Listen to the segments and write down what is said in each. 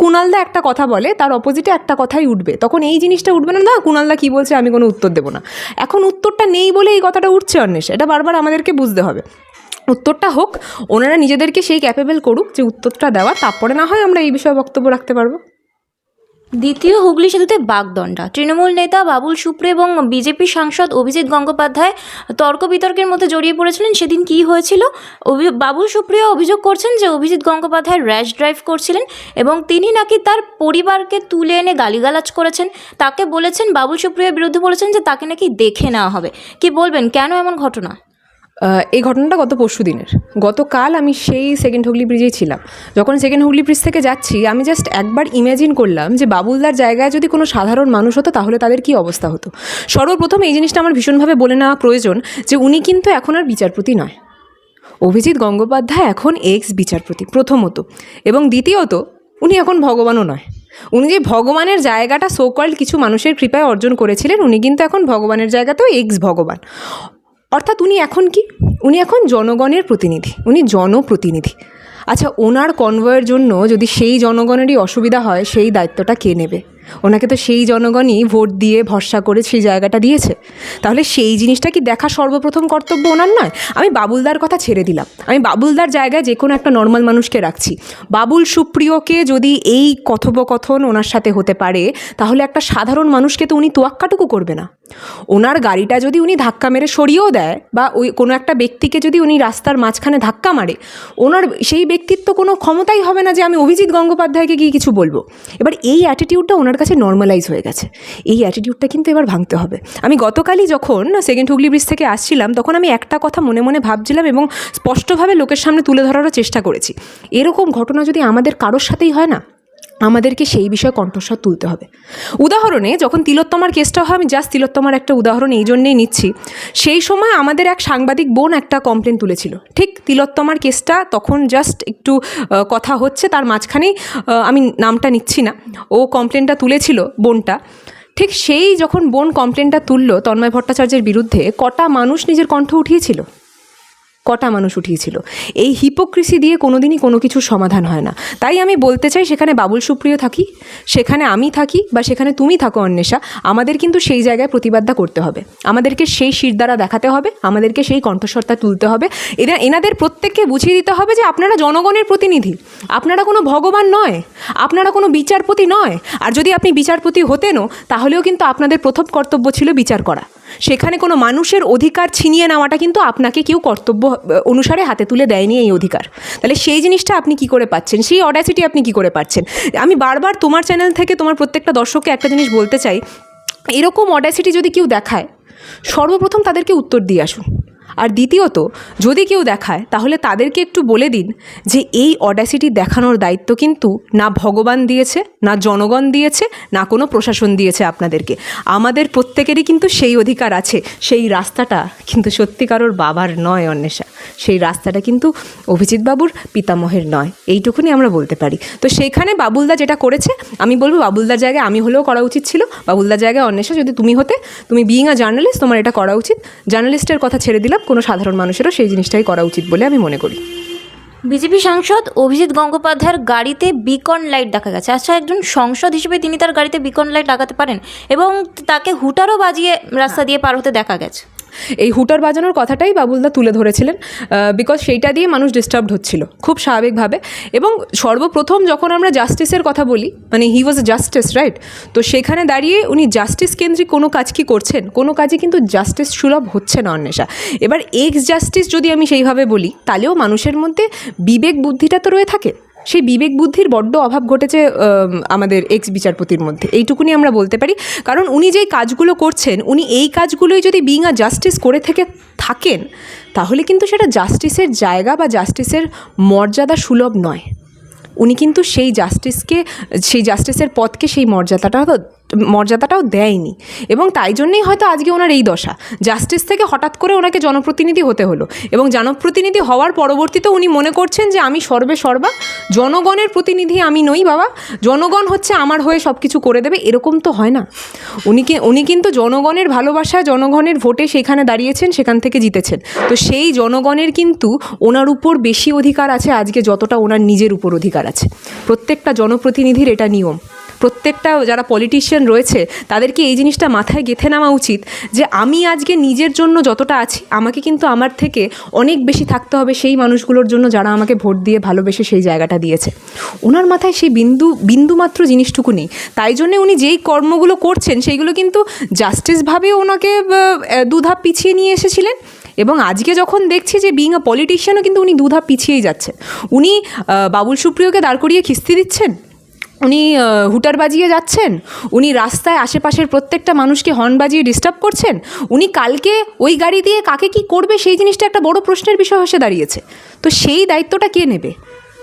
কুণালদা একটা কথা বলে, তার অপোজিটে একটা কথাই উঠবে। তখন এই জিনিসটা উঠবে না না, কুণালদা কী বলছে আমি কোনো উত্তর দেবো না। এখন উত্তরটা নেই বলে এই কথাটা উঠছে অন্বেষ, এটা বারবার আমাদেরকে বুঝতে হবে। উত্তরটা হোক, ওনারা নিজেদেরকে সেই ক্যাপেবেল করুক যে উত্তরটা দেওয়া, তারপরে না হয় আমরা এই বিষয়ে বক্তব্য রাখতে পারব। দ্বিতীয় হুগলি সেতুতে বাগদণ্ডা। তৃণমূল নেতা বাবুল সুপ্রে এবং বিজেপি সাংসদ অভিজিৎ গঙ্গোপাধ্যায় তর্ক বিতর্কের মধ্যে জড়িয়ে পড়েছিলেন। সেদিন কি হয়েছিল? বাবুল সুপ্রিয় অভিযোগ করছেন যে অভিজিৎ গঙ্গোপাধ্যায় র্যাশ ড্রাইভ করছিলেন এবং তিনি নাকি তার পরিবারকে তুলে এনে গালিগালাজ করেছেন। তাকে বলেছেন, বাবুল সুপ্রিয়র বিরুদ্ধে বলেছেন যে তাকে নাকি দেখে নেওয়া হবে। কি বলবেন? কেন এমন ঘটনা? এই ঘটনাটা গত পরশু দিনের। গতকাল আমি সেই সেকেন্ড হুগলি ব্রিজেই ছিলাম। যখন সেকেন্ড হুগলি ব্রিজ থেকে যাচ্ছি, আমি জাস্ট একবার ইমাজিন করলাম যে বাবুলদার জায়গায় যদি কোনো সাধারণ মানুষ হতো, তাহলে তাদের কি অবস্থা হতো? সর্বপ্রথম এই জিনিসটা আমার ভীষণভাবে বলে নেওয়া প্রয়োজন যে উনি কিন্তু এখন আর বিচারপতি নয়। অভিজিৎ গঙ্গোপাধ্যায় এখন এক্স বিচারপতি, প্রথমত। এবং দ্বিতীয়ত, উনি এখন ভগবানও নয়। উনি যে ভগবানের জায়গাটা সোকল্ড কিছু মানুষের কৃপায় অর্জন করেছিলেন, উনি কিন্তু এখন ভগবানের জায়গাতেও এক্স ভগবান। অর্থাৎ উনি এখন কি? উনি এখন জনগণের প্রতিনিধি, উনি জনপ্রতিনিধি। আচ্ছা ওনার কনভয়ের জন্য যদি সেই জনগণেরই অসুবিধা হয়, সেই দায়িত্বটা কে নেবে? ওনাকে তো সেই জনগণই ভোট দিয়ে ভরসা করে সেই জায়গাটা দিয়েছে। তাহলে সেই জিনিসটা কি দেখা সর্বপ্রথম কর্তব্য ওনার নয়? আমি বাবুলদার কথা ছেড়ে দিলাম। আমি বাবুলদার জায়গায় যে কোনো একটা নর্মাল মানুষকে রাখছি। বাবুল সুপ্রিয়কে যদি এই কথোপকথন ওনার সাথে হতে পারে, তাহলে একটা সাধারণ মানুষকে তো উনি তোয়াক্কাটুকু করবে না। ওনার গাড়িটা যদি উনি ধাক্কা মেরে সরিয়েও দেয় বা ওই কোনো একটা ব্যক্তিকে যদি উনি রাস্তার মাঝখানে ধাক্কা মারে, ওনার সেই ব্যক্তির তো কোনো ক্ষমতাই হবে না যে আমি অভিজিৎ গঙ্গোপাধ্যায়কে গিয়ে কিছু বলব। এবার এই অ্যাটিটিউডটা ওনার কাছে নর্মালাইজ হয়ে গেছে। এই অ্যাটিটিউডটা কিন্তু এবার ভাঙতে হবে। আমি গতকালই যখন সেকেন্ড হুগলি ব্রিজ থেকে আসছিলাম, তখন আমি একটা কথা মনে মনে ভাবছিলাম এবং স্পষ্টভাবে লোকের সামনে তুলে ধরারও চেষ্টা করেছি। এরকম ঘটনা যদি আমাদের কারোর সাথেই হয় না আমাদেরকে সেই বিষয়ে কণ্ঠস্বর তুলতে হবে। উদাহরণে, যখন তিলোত্তমার কেসটা হয়, আমি জাস্ট তিলোত্তমার একটা উদাহরণ এই জন্যেই নিচ্ছি। সেই সময় আমাদের এক সাংবাদিক বোন একটা কমপ্লেন তুলেছিল। ঠিক তিলোত্তমার কেসটা তখন জাস্ট একটু কথা হচ্ছে, তার মাঝখানেই আমি নামটা নিচ্ছি না। ও কমপ্লেনটা তুলেছিল বোনটা। ঠিক সেই যখন বোন কমপ্লেনটা তুললো তন্ময় ভট্টাচার্যের বিরুদ্ধে, কটা মানুষ নিজের কণ্ঠ উঠিয়েছিল? কটা মানুষ উঠিয়েছিল। এই হিপোক্রিসি দিয়ে কোনোদিনই কোনো কিছুর সমাধান হয় না। তাই আমি বলতে চাই, সেখানে বাবুল সুপ্রিয় থাকি, সেখানে আমি থাকি বা সেখানে তুমি থাকো অন্বেষা, আমাদের কিন্তু সেই জায়গায় প্রতিবাদটা করতে হবে। আমাদেরকে সেই শিরদারা দেখাতে হবে, আমাদেরকে সেই কণ্ঠস্বরটা তুলতে হবে। এরা এনাদের প্রত্যেককে বুঝিয়ে দিতে হবে যে আপনারা জনগণের প্রতিনিধি। আপনারা কোনো ভগবান নয়, আপনারা কোনো বিচারপতি নয়। আর যদি আপনি বিচারপতি হতেনও, তাহলেও কিন্তু আপনাদের প্রথম কর্তব্য ছিল বিচার করা। সেখানে কোনো মানুষের অধিকার ছিনিয়ে নেওয়াটা কিন্তু আপনাকে কেউ কর্তব্য অনুসারে হাতে তুলে দেয়নি এই অধিকার। তাহলে সেই জিনিসটা আপনি কি করে পাচ্ছেন? সেই অডাসিটি আপনি কি করে পাচ্ছেন? আমি বারবার তোমার চ্যানেল থেকে তোমার প্রত্যেকটা দর্শককে একটা জিনিস বলতে চাই, এরকম অডাসিটি যদি কেউ দেখায়, সর্বপ্রথম তাদেরকে উত্তর দিয়ে আসুন। আর দ্বিতীয়ত, যদি কেউ দেখায়, তাহলে তাদেরকে একটু বলে দিন যে এই অডাসিটি দেখানোর দায়িত্ব কিন্তু না ভগবান দিয়েছে, না জনগণ দিয়েছে, না কোনো প্রশাসন দিয়েছে আপনাদেরকে। আমাদের প্রত্যেকেরই কিন্তু সেই অধিকার আছে, সেই রাস্তাটা কিন্তু সত্যিকারোর বাবার নয় অন্বেষা। সেই রাস্তাটা কিন্তু অভিজিৎ বাবুর পিতামহের নয়, এইটুকুনি আমরা বলতে পারি। তো সেইখানে বাবুলদা যেটা করেছে, আমি বলব বাবুলদার জায়গায় আমি হলেও করা উচিত ছিল। বাবুলদার জায়গায় অন্বেষা, যদি তুমি হতে, তুমি বিইং আ জার্নালিস্ট তোমার এটা করা উচিত। জার্নালিস্টের কথা ছেড়ে দিলাম কোনো সাধারণ মানুষেরও সেই জিনিসটাই করা উচিত বলে আমি মনে করি। বিজেপি সাংসদ অভিজিৎ গঙ্গোপাধ্যায়ের গাড়িতে বিকন লাইট দেখা গেছে। আচ্ছা একজন সংসদ হিসেবে তিনি তার গাড়িতে বিকন লাইট লাগাতে পারেন এবং তাকে হুটারও বাজিয়ে রাস্তা দিয়ে পার হতে দেখা গেছে। এই হুটার বাজানোর কথাটাই বাবুলদা তুলে ধরেছিলেন বিকজ সেইটা দিয়ে মানুষ ডিস্টার্বড হচ্ছিল, খুব স্বাভাবিকভাবে। এবং সর্বপ্রথম যখন আমরা জাস্টিসের কথা বলি মানে হি ওয়াজ জাস্টিস রাইট তো সেখানে দাঁড়িয়ে উনি জাস্টিস কেন্দ্রিক কোনো কাজ কি করছেন? কোনো কাজে কিন্তু জাস্টিস সুলভ হচ্ছে না অন্বেষা। এবার এক্স জাস্টিস যদি আমি সেইভাবে বলি, তাহলেও মানুষের মধ্যে বিবেক বুদ্ধিটা তো রয়ে থাকে। সেই বিবেক বুদ্ধির বড্ড অভাব ঘটেছে আমাদের এক্স বিচারপতির মধ্যে। এইটুকুনি আমরা বলতে পারি। কারণ উনি যেই কাজগুলো করছেন, উনি এই কাজগুলোই যদি বিং আ জাস্টিস করে থেকে থাকেন, তাহলে কিন্তু সেটা জাস্টিসের জায়গা বা জাস্টিসের মর্যাদা সুলভ নয়। উনি কিন্তু সেই জাস্টিসকে সেই জাস্টিসের পথকে সেই মর্যাদাটা মর্যাদাটাও দেয়নি। এবং তাই জন্যেই হয়তো আজকে ওনার এই দশা। জাস্টিস থেকে হঠাৎ করে ওনাকে জনপ্রতিনিধি হতে হলো। এবং জনপ্রতিনিধি হওয়ার পরবর্তীতে উনি মনে করছেন যে, আমি সর্বে সর্বা, জনগণের প্রতিনিধি আমি নই বাবা। জনগণ হচ্ছে আমার হয়ে সব কিছু করে দেবে। এরকম তো হয় না। উনি উনি কিন্তু জনগণের ভালোবাসা, জনগণের ভোটে সেখানে দাঁড়িয়েছেন, সেখান থেকে জিতেছেন। তো সেই জনগণের কিন্তু ওনার উপর বেশি অধিকার আছে, আজকে যতটা ওনার নিজের উপর অধিকার আছে। প্রত্যেকটা জনপ্রতিনিধির এটা নিয়ম। প্রত্যেকটা যারা পলিটিশিয়ান রয়েছে, তাদেরকে এই জিনিসটা মাথায় গেঁথে নেওয়া উচিত যে আমি আজকে নিজের জন্য যতটা আছি, আমাকে কিন্তু আমার থেকে অনেক বেশি থাকতে হবে সেই মানুষগুলোর জন্য যারা আমাকে ভোট দিয়ে ভালোবেসে সেই জায়গাটা দিয়েছে। ওনার মাথায় সেই বিন্দু, বিন্দুমাত্র জিনিসটুকু নেই। তাই জন্যে উনি যেই কর্মগুলো করছেন, সেইগুলো কিন্তু জাস্টিসভাবেও ওনাকে দুধাপ পিছিয়ে নিয়ে এসেছিলেন এবং আজকে যখন দেখছি যে বিং আ পলিটিশিয়ানও কিন্তু উনি দুধাপ পিছিয়েই যাচ্ছেন উনি বাবুল সুপ্রিয়কে দাঁড় করিয়ে খিস্তি দিচ্ছেন? উনি হুটার বাজিয়ে যাচ্ছেন? উনি রাস্তায় আশেপাশের প্রত্যেকটা মানুষকে হর্ন বাজিয়ে ডিস্টার্ব করছেন? উনি কালকে ওই গাড়ি দিয়ে কাকে কি করবে সেই জিনিসটা একটা বড় প্রশ্নের বিষয় হয়ে দাঁড়িয়েছে। তো সেই দায়িত্বটা কে নেবে?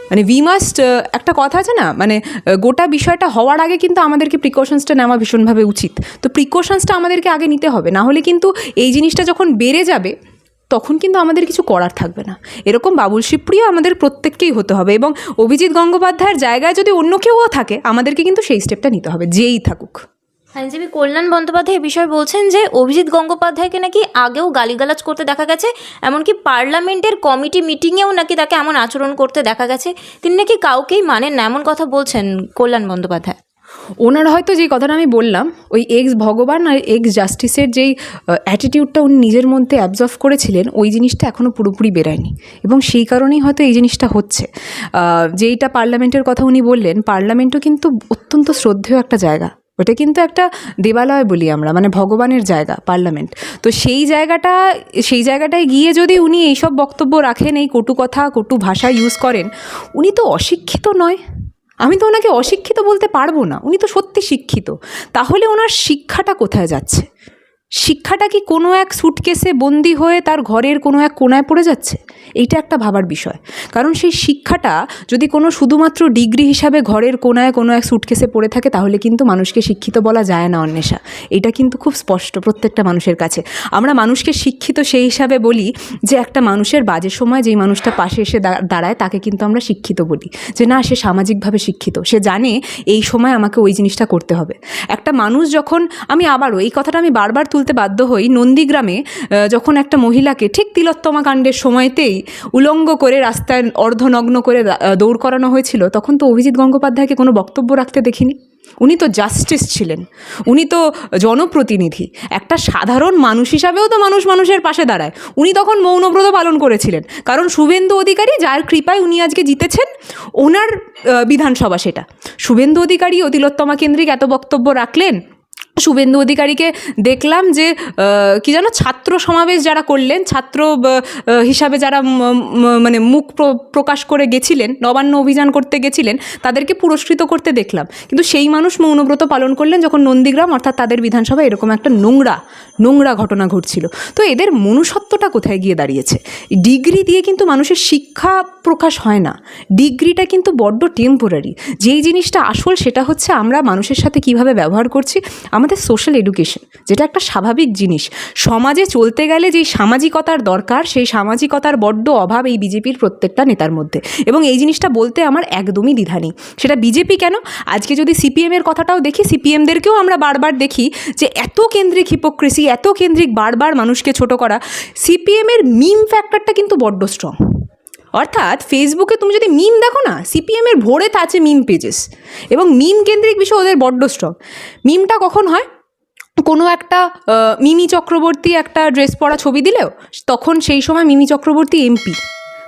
মানে উই মাস্ট একটা কথা আছে না? মানে গোটা বিষয়টা হওয়ার আগে কিন্তু আমাদেরকে প্রিকশনসটা নেওয়া ভীষণভাবে উচিত। তো প্রিকশনসটা আমাদেরকে আগে নিতে হবে। না হলে কিন্তু এই জিনিসটা যখন বেড়ে যাবে তখন কিন্তু আমাদের কিছু করার থাকবে না। এরকম বাবুল শিবপ্রিয় আমাদের প্রত্যেককেই হতে হবে এবং অভিজিৎ গঙ্গোপাধ্যায়ের জায়গায় যদি অন্য কেউও থাকে, আমাদেরকে কিন্তু সেই স্টেপটা নিতে হবে, যেই থাকুক। আইনজীবী কল্যাণ বন্দ্যোপাধ্যায় এ বিষয়ে বলছেন যে, অভিজিৎ গঙ্গোপাধ্যায়কে নাকি আগেও গালিগালাজ করতে দেখা গেছে, এমনকি পার্লামেন্টের কমিটি মিটিংয়েও নাকি তাকে এমন আচরণ করতে দেখা গেছে, তিনি নাকি কাউকেই মানেন না, এমন কথা বলছেন কল্যাণ বন্দ্যোপাধ্যায়। ওনার হয়তো যে কথাটা আমি বললাম, ওই এক্স ভগবান আর এক্স জাস্টিসের যেই অ্যাটিটিউডটা উনি নিজের মধ্যে অ্যাবজর্ভ করেছিলেন, ওই জিনিসটা এখনও পুরোপুরি বেরায়নি। এবং সেই কারণেই হয়তো এই জিনিসটা হচ্ছে। যেইটা পার্লামেন্টের কথা উনি বললেন, পার্লামেন্টও কিন্তু অত্যন্ত শ্রদ্ধেয় একটা জায়গা। ওটা কিন্তু একটা দেবালয় বলি আমরা মানে ভগবানের জায়গা, পার্লামেন্ট। তো সেই জায়গাটা, সেই জায়গাটায় গিয়ে যদি উনি এইসব বক্তব্য রাখেন, এই কটু কথা, কটু ভাষা ইউজ করেন, উনি তো অশিক্ষিত নয়। আমি তো ওনাকে অশিক্ষিত বলতে পারব না, উনি তো সত্যি শিক্ষিত। তাহলে ওনার শিক্ষাটা কোথায় যাচ্ছে? শিক্ষাটা কি কোনো এক সুটকেসে বন্দি হয়ে তার ঘরের কোনো এক কোনায় পড়ে যাচ্ছে? এইটা একটা ভাবার বিষয়। কারণ সেই শিক্ষাটা যদি কোনো শুধুমাত্র ডিগ্রি হিসাবে ঘরের কোনায় কোনো এক সুটকেসে পড়ে থাকে, তাহলে কিন্তু মানুষকে শিক্ষিত বলা যায় না অন্বেষা। এটা কিন্তু খুব স্পষ্ট প্রত্যেকটা মানুষের কাছে। আমরা মানুষকে শিক্ষিত সেই হিসাবে বলি যে একটা মানুষের বাজে সময় যেই মানুষটা পাশে এসে দাঁড়ায়, তাকে কিন্তু আমরা শিক্ষিত বলি। যে না, সে সামাজিকভাবে শিক্ষিত। সে জানে এই সময় আমাকে ওই জিনিসটা করতে হবে। একটা মানুষ যখন আমি আবারও এই কথাটা আমি বারবার তুলতে বাধ্য হই, নন্দীগ্রামে যখন একটা মহিলাকে ঠিক তিলোত্তমা কাণ্ডের সময়তেই উলঙ্গ করে রাস্তায় অর্ধনগ্ন করে দৌড় করানো হয়েছিল, তখন তো অভিজিৎ গঙ্গোপাধ্যায়কে কোনো বক্তব্য রাখতে দেখিনি। উনি তো জাস্টিস ছিলেন, উনি তো জনপ্রতিনিধি, একটা সাধারণ মানুষ হিসাবেও তো মানুষ মানুষের পাশে দাঁড়ায়। উনি তখন মৌনব্রত পালন করেছিলেন, কারণ শুভেন্দু অধিকারী যার কৃপায় উনি আজকে জিতেছেন, ওনার বিধানসভা সেটা। শুভেন্দু অধিকারী ও তিলোত্তমা কেন্দ্রিক এত বক্তব্য রাখলেন শুভেন্দু অধিকারীকে দেখলাম যে কি যেন ছাত্র সমাবেশ যারা করলেন, ছাত্র হিসাবে যারা মানে মুখ প্র- প্রকাশ করে গেছিলেন, নবান্ন অভিযান করতে গেছিলেন, তাদেরকে পুরস্কৃত করতে দেখলাম। কিন্তু সেই মানুষ মৌনব্রত পালন করলেন যখন নন্দীগ্রাম, অর্থাৎ তাদের বিধানসভায় এরকম একটা নোংরা নোংরা ঘটনা ঘটছিল। তো এদের মনুষ্যত্বটা কোথায় গিয়ে দাঁড়িয়েছে? ডিগ্রি দিয়ে কিন্তু মানুষের শিক্ষা প্রকাশ হয় না। ডিগ্রিটা কিন্তু বড্ড টেম্পোরারি। যেই জিনিসটা আসল সেটা হচ্ছে আমরা মানুষের সাথে কীভাবে ব্যবহার করছি আমাদের সোশ্যাল এডুকেশন যেটা একটা স্বাভাবিক জিনিস। সমাজে চলতে গেলে যেই সামাজিকতার দরকার, সেই সামাজিকতার বড্ড অভাব এই বিজেপির প্রত্যেকটা নেতার মধ্যে। এবং এই জিনিসটা বলতে আমার একদমই দ্বিধা নেই। সেটা বিজেপি কেন? আজকে যদি সিপিএমের কথাটাও দেখি সিপিএমদেরকেও আমরা বারবার দেখি যে এত কেন্দ্রিক হিপোক্রেসি এত কেন্দ্রিক বারবার মানুষকে ছোট করা। সিপিএমের মিম ফ্যাক্টরটা কিন্তু বড্ড স্ট্রং অর্থাৎ ফেসবুকে তুমি যদি মিম দেখো না সিপিএমের ভোরে তা আছে মিম পেজেস এবং মিম কেন্দ্রিক বিষয় ওদের বড্ড স্ট্রং মিমটা কখন হয়? কোনো একটা মিমি চক্রবর্তী একটা ড্রেস পরা ছবি দিলেও তখন সেই সময় মিমি চক্রবর্তী এমপি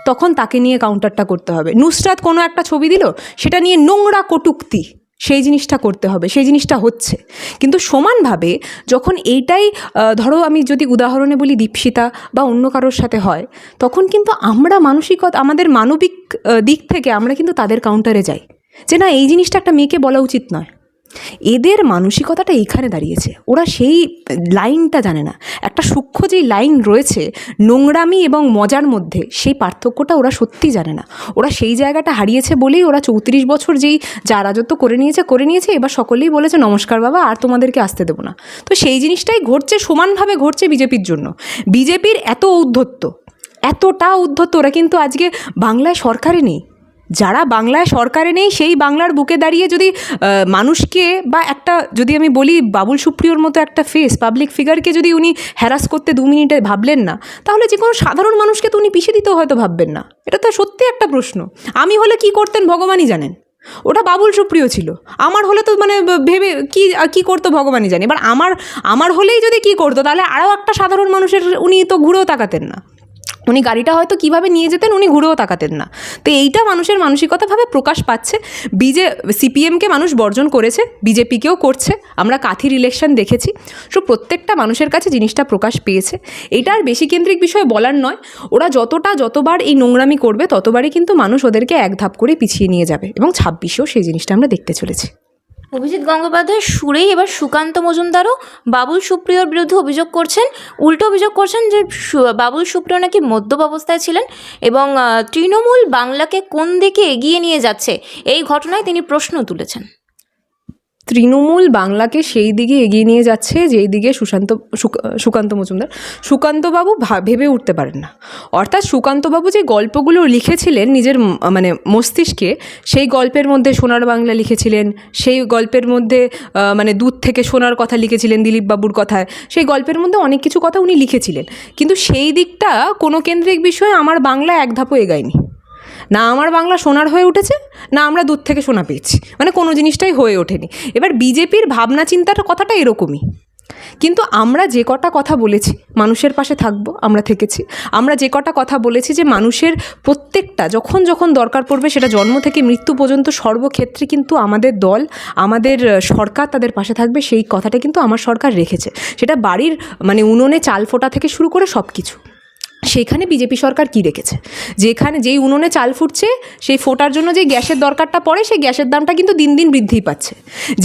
তখন তাকে নিয়ে কাউন্টারটা করতে হবে। নুসরাত কোনো একটা ছবি দিল, সেটা নিয়ে নোংরা কটুক্তি। সেই জিনিসটা করতে হবে, সেই জিনিসটা হচ্ছে। কিন্তু সমানভাবে যখন এইটাই ধরো আমি যদি উদাহরণে বলি দীপশিতা বা অন্য কারোর সাথে হয়, তখন কিন্তু আমরা মানসিকত, আমাদের মানবিক দিক থেকে আমরা কিন্তু তাদের কাউন্টারে যাই। যে না, এই জিনিসটা একটা মেয়েকে বলা উচিত নয়। এদের মানসিকতাটা এইখানে দাঁড়িয়েছে। ওরা সেই লাইনটা জানে না। একটা সূক্ষ্ম যেই লাইন রয়েছে, নোংরামি এবং মজার মধ্যে, সেই পার্থক্যটা ওরা সত্যিই জানে না। ওরা সেই জায়গাটা হারিয়েছে বলেই ওরা চৌত্রিশ বছর যেই যা রাজত্ব করে নিয়েছে করে নিয়েছে, এবার সকলেই বলেছে, নমস্কার বাবা, আর তোমাদেরকে আসতে দেবো না। তো সেই জিনিসটাই ঘটছে, সমানভাবে ঘটছে বিজেপির জন্য। বিজেপির এত ঔদ্ধত্য, এতটা উদ্ধত্ত ওরা কিন্তু আজকে বাংলায় সরকারে নেই। যারা বাংলায় সরকারে নেই, সেই বাংলার বুকে দাঁড়িয়ে যদি মানুষকে বা একটা, যদি আমি বলি বাবুল সুপ্রিয়র মতো একটা ফেস পাবলিক ফিগারকে যদি উনি হ্যারাস করতে দু মিনিটে ভাবলেন না, তাহলে যে কোনো সাধারণ মানুষকে তো উনি পিছিয়ে দিতেও হয়তো ভাববেন না। এটা তো সত্যি একটা প্রশ্ন। আমি হলে কি করতেন ভগবানই জানেন। ওটা বাবুল সুপ্রিয় ছিল। আমার হলে তো মানে ভেবে কি কি করতো ভগবানই জানে। এবার আমার আমার হলেই যদি কি করতো, তাহলে আরও একটা সাধারণ মানুষের উনি তো ঘুরেও তাকাতেন না। উনি গাড়িটা হয়তো কীভাবে নিয়ে যেতেন উনি ঘুরেও তাকাতেন না। তো এইটা মানুষের মানসিকতাভাবে প্রকাশ পাচ্ছে। বিজে, সিপিএমকে মানুষ বর্জন করেছে, বিজেপিকেও করছে। আমরা কাথির ইলেকশন দেখেছি। সো প্রত্যেকটা মানুষের কাছে জিনিসটা প্রকাশ পেয়েছে। এটা আর বেশি কেন্দ্রিক বিষয় বলার নয়। ওরা যতটা যতবার এই নোংরামি করবে, ততবারই কিন্তু মানুষ ওদেরকে এক ধাপ করে পিছিয়ে নিয়ে যাবে এবং ছাব্বিশেও সেই জিনিসটা আমরা দেখতে চলেছি। অভিজিৎ গঙ্গোপাধ্যায়ের সুরেই এবার সুকান্ত মজুমদারও বাবুল সুপ্রিয়র বিরুদ্ধে অভিযোগ করছেন, উল্টো অভিযোগ করছেন যে বাবুল সুপ্রিয় নাকি মদ্যপ অবস্থায় ছিলেন এবং তৃণমূল বাংলাকে কোন দিকে এগিয়ে নিয়ে যাচ্ছে? এই ঘটনায় তিনি প্রশ্ন তুলেছেন। তৃণমূল বাংলাকে সেই দিকে এগিয়ে নিয়ে যাচ্ছে, যেই দিকে সুশান্ত সুকান্ত মজুমদার। সুকান্তবাবু ভেবে উঠতে পারেন না। অর্থাৎ সুকান্তবাবু যে গল্পগুলো লিখেছিলেন নিজের মানে মস্তিষ্কে, সেই গল্পের মধ্যে সোনার বাংলা লিখেছিলেন, সেই গল্পের মধ্যে মানে দূর থেকে সোনার কথা লিখেছিলেন দিলীপ বাবুর কথায়, সেই গল্পের মধ্যে অনেক কিছু কথা উনি লিখেছিলেন। কিন্তু সেই দিকটা কোনো কেন্দ্রিক বিষয়ে আমার বাংলা এক ধাপও এগায়নি। না আমার বাংলা সোনার হয়ে উঠেছে, না আমরা দূর থেকে সোনা পেয়েছি। মানে কোনো জিনিসটাই হয়ে ওঠেনি। এবার বিজেপির ভাবনা চিন্তার কথাটা এরকমই। কিন্তু আমরা যে কটা কথা বলেছি, মানুষের পাশে থাকব, আমরা থেকেছি। আমরা যে কটা কথা বলেছি যে মানুষের প্রত্যেকটা, যখন যখন দরকার পড়বে সেটা জন্ম থেকে মৃত্যু পর্যন্ত সর্বক্ষেত্রে কিন্তু আমাদের দল, আমাদের সরকার তাদের পাশে থাকবে। সেই কথাটা কিন্তু আমার সরকার রেখেছে। সেটা বাড়ির মানে উনুনে চাল ফোটা থেকে শুরু করে সব কিছু সেখানে বিজেপি সরকার কি রেখেছে যেখানে যেই উনুনে চাল ফুটছে, সেই ফোটার জন্য যে গ্যাসের দরকারটা পড়ে, সেই গ্যাসের দামটা কিন্তু দিন দিন বৃদ্ধি পাচ্ছে।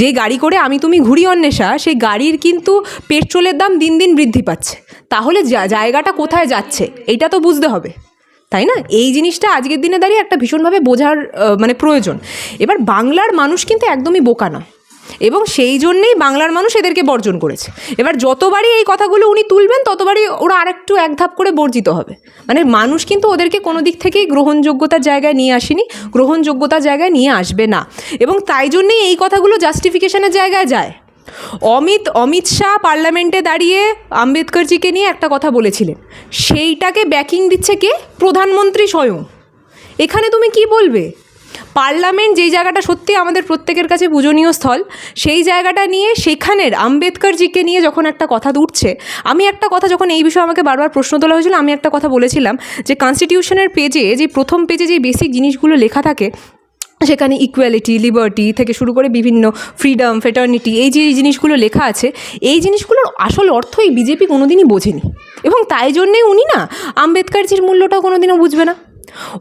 যে গাড়ি করে আমি তুমি ঘুরি অন্বেষা, সেই গাড়ির কিন্তু পেট্রোলের দাম দিন দিন বৃদ্ধি পাচ্ছে। তাহলে জায়গাটা কোথায় যাচ্ছে? এটা তো বুঝতে হবে। তাই না? এই জিনিসটা আজকের দিনে দাঁড়িয়ে একটা ভীষণভাবে বোঝার মানে প্রয়োজন। এবার বাংলার মানুষ কিন্তু একদমই বোকা নয়। এবং সেই জন্যেই বাংলার মানুষ এদেরকে বর্জন করেছে। এবার যতবারই এই কথাগুলো উনি তুলবেন, ততবারই ওরা আরেকটু এক ধাপ করে বর্জিত হবে। মানে মানুষ কিন্তু ওদেরকে কোনো দিক থেকেই গ্রহণযোগ্যতার জায়গায় নিয়ে আসেনি, গ্রহণযোগ্যতার জায়গায় নিয়ে আসবে না। এবং তাই জন্যেই এই কথাগুলো জাস্টিফিকেশনের জায়গায় যায়। অমিত অমিত শাহ পার্লামেন্টে দাঁড়িয়ে আম্বেদকরজিকে নিয়ে একটা কথা বলেছিলেন। সেইটাকে ব্যাকিং দিচ্ছে কে? প্রধানমন্ত্রী স্বয়ং। এখানে তুমি কি বলবে? পার্লামেন্ট যেই জায়গাটা সত্যি আমাদের প্রত্যেকের কাছে পূজনীয় স্থল, সেই জায়গাটা নিয়ে সেখানের আম্বেদকরজিকে নিয়ে যখন একটা কথা উঠছে, আমি একটা কথা যখন এই বিষয়ে আমাকে বারবার প্রশ্ন তোলা হয়েছিল, আমি একটা কথা বলেছিলাম যে কনস্টিটিউশনের পেজে যে প্রথম পেজে যে বেসিক জিনিসগুলো লেখা থাকে, সেখানে ইকুয়ালিটি লিবার্টি থেকে শুরু করে বিভিন্ন ফ্রিডম ফেটার্নিটি এই যে এই জিনিসগুলো লেখা আছে, এই জিনিসগুলোর আসল অর্থ এই বিজেপি কোনোদিনই বোঝেনি। এবং তাই জন্যেই উনি না আম্বেদকরজির মূল্যটাও কোনোদিনও বুঝবে না।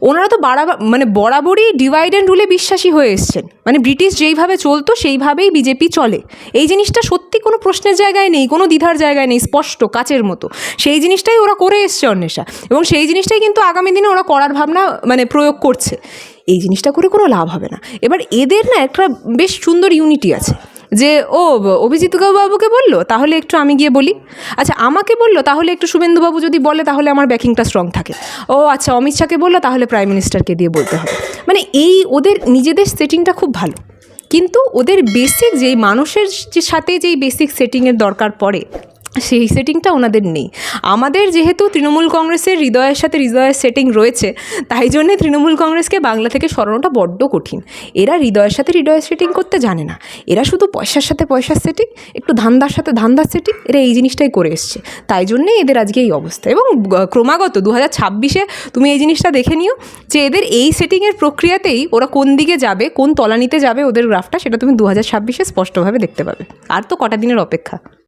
ওনারা তো বাড়াবা মানে বরাবরই ডিভাইড অ্যান্ড রুলে বিশ্বাসী হয়ে এসছেন। মানে ব্রিটিশ যেইভাবে চলতো, সেইভাবেই বিজেপি চলে। এই জিনিসটা সত্যি কোনো প্রশ্নের জায়গায় নেই, কোনো দ্বিধার জায়গায় নেই, স্পষ্ট, কাচের মতো। সেই জিনিসটাই ওরা করে এসছে অন্বেষা। এবং সেই জিনিসটাই কিন্তু আগামী দিনে ওরা করার ভাবনা মানে প্রয়োগ করছে। এই জিনিসটা করে কোনো লাভ হবে না। এবার এদের না একটা বেশ সুন্দর ইউনিটি আছে। যে, ও অভিজিৎ বাবুকে বলল? তাহলে একটু আমি গিয়ে বলি। আচ্ছা আমাকে বলল, তাহলে একটু শুভেন্দুবাবু যদি বলে, তাহলে আমার ব্যাকিংটা স্ট্রং থাকে। ও আচ্ছা অমিত শাহকে বলল, তাহলে প্রাইম মিনিস্টারকে দিয়ে বলতে হবে। মানে এই ওদের, নিজেদের সেটিংটা খুব ভালো। কিন্তু ওদের বেসিক যেই মানুষের যে, সাথে যেই বেসিক সেটিংয়ের দরকার পড়ে সেই সেটিংটা ওনাদের নেই। আমাদের যেহেতু তৃণমূল কংগ্রেসের হৃদয়ের সাথে হৃদয়ের সেটিং রয়েছে, তাই জন্যে তৃণমূল কংগ্রেসকে বাংলা থেকে সরানোটা বড্ড কঠিন। এরা হৃদয়ের সাথে হৃদয়ের সেটিং করতে জানে না। এরা শুধু পয়সার সাথে পয়সার সেটিং একটু ধান্দার সাথে ধান্দার সেটিং এরা এই জিনিসটাই করে এসছে। তাই জন্যেই এদের আজকে এই অবস্থা। এবং ক্রমাগত দু হাজার ছাব্বিশে তুমি এই জিনিসটা দেখে নিও যে এদের এই সেটিংয়ের প্রক্রিয়াতেই ওরা কোন দিকে যাবে, কোন তলানিতে যাবে ওদের গ্রাফটা সেটা তুমি দু হাজার ছাব্বিশে স্পষ্টভাবে দেখতে পাবে। আর তো কটা দিনের অপেক্ষা।